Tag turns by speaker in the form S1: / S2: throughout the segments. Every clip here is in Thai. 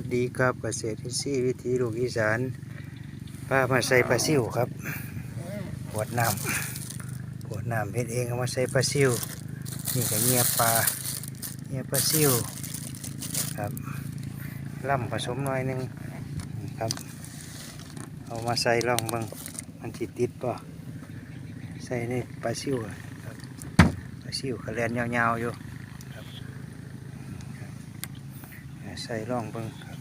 S1: วัสดีครับเกษตรอินทรีย์วิถีลูกอีสานป้ามาใส่ปลาซิวครับปวดน้ำปวดน้ำเฮ็ดเองเอามาใส่ปลาซิวนี่ก็เงียบปลาเงียบปลาซิวครับล่ำผสมน่อยนึงครับ เอามาใส่ลองบิ่งมันติดติดป่ะใส่ในปลาซิวครับปลาซิวก็แลนยาวๆอยู่ใส่ลองเบิงครับ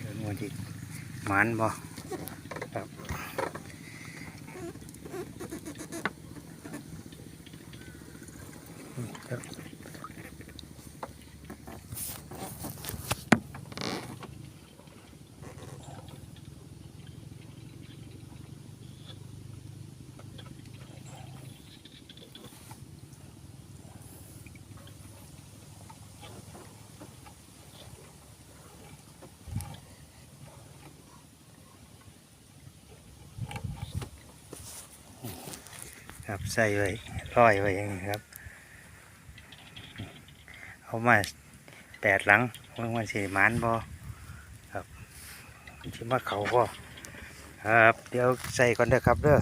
S1: เดิน วนอีกหมันบ่ครับ ครับใส่ไว้ร้อยไว้อย่างนี้ครับ เอามาแปดหลังเมื่อวันสีมันบ่ครับชิมาเขาบ่ครับเดี๋ยวใส่ก่อนเด้อครับเด้อ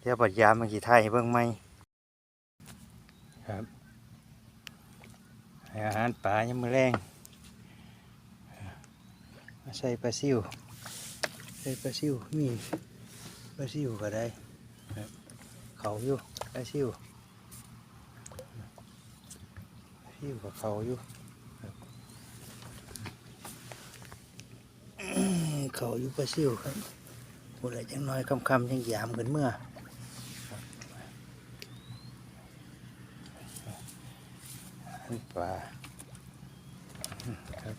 S1: เดี๋ยวปัดยามเมื่อกี้ไทยเบิ่งไหมครับอาหารปลายังมือแรงมาใส่ปลาซิวใส่ปลาซิวมีปลาซิวก็ได้ครับ เขาอยู่ปลาซิวซิวกับเขาอยู่เขาอยู่ปลาซิวครับพูดอะไรจังน้อยคำคำยังยามกันเมื่ออันปลาครับ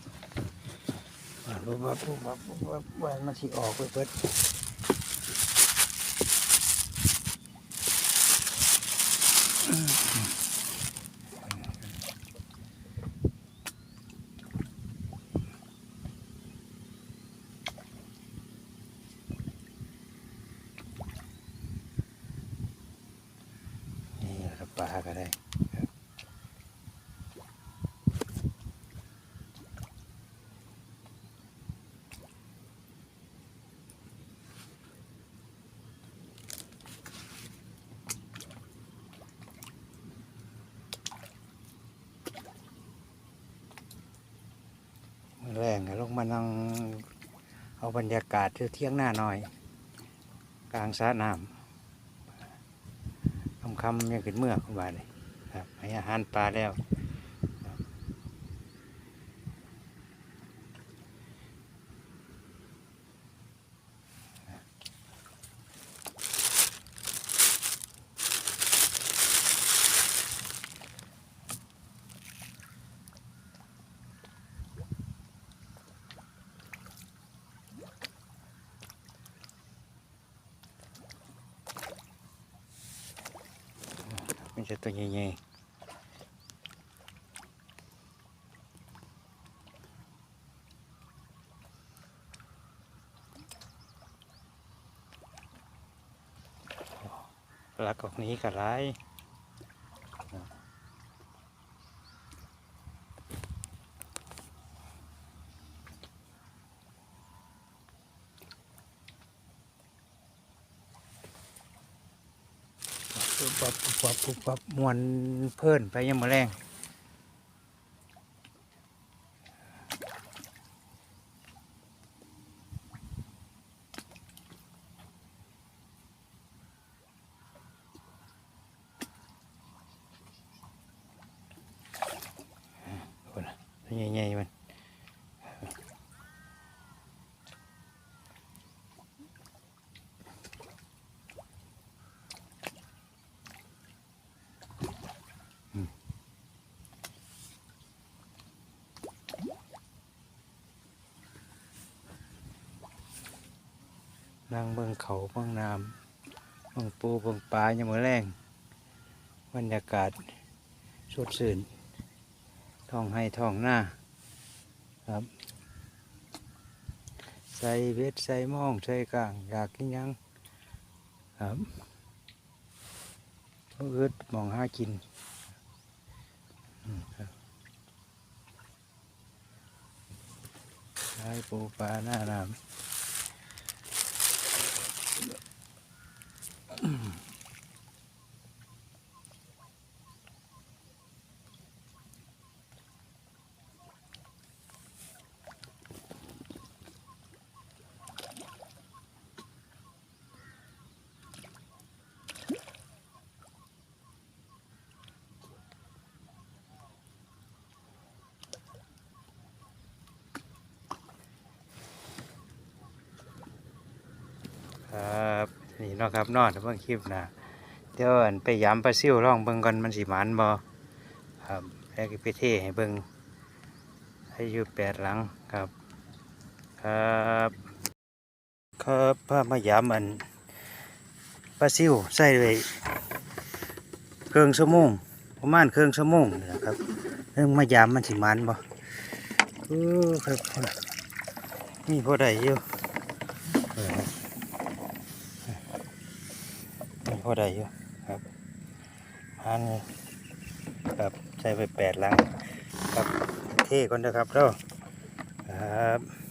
S1: ว่าปุ๊บปั๊บแบปั๊บแบปั๊บว่ามันสิออกไปเปิดนี่แหละครับปลาก็ได้ครับมื้อ แรงลงมานั่งเอาบรรยากาศเที่ยวเที่ยงหน้าหน่อย กลางสระน้ำคำคำๆยังขึ้นเมื่อคุณบาเลยครับให้อาหารปลาแล้ว มันจะตัวใหญ่ๆ ปุบปุบปับปุบปับมวนเพิ่นไปยังมาแรงคนะตัวใหญ่ๆมัน นั่งเบิ่งเขาเบิ่งน้ำเบิ่งปูเบิ่งปลายังมาแรงบรรยากาศสดชื่นท้องให้ท้องหน้าครับ ใส่เบ็ดใส่หม่องใส่กลาง อยากกินยังครับเขาเอิดมองหากินใช้ปูปลาหน้าน้ำ うん ครับนี่เนาะครับนอนเบิ่งคลิปนะเดี๋ยวอันไปย้ำปลาซิ่วลองเบิ่งก่อนมันสิหมันบ่ครับแล้วก็ไปเทให้เบิ่งให้อยู่แปดหลังครับ ครับครับพามาย้ำอันปลาซิ่วใส่เลยเครื่องชโมงประมาณเครื่องชโมงนะครับเรื่องมาย้ำมันสิหมันบ่เออครับนี่พอได้อยู่เออ นี่ พอได้อยู่ครับพันครับใช้ไปแปดลังครับเท่ก่อนนะครับเด้อครับ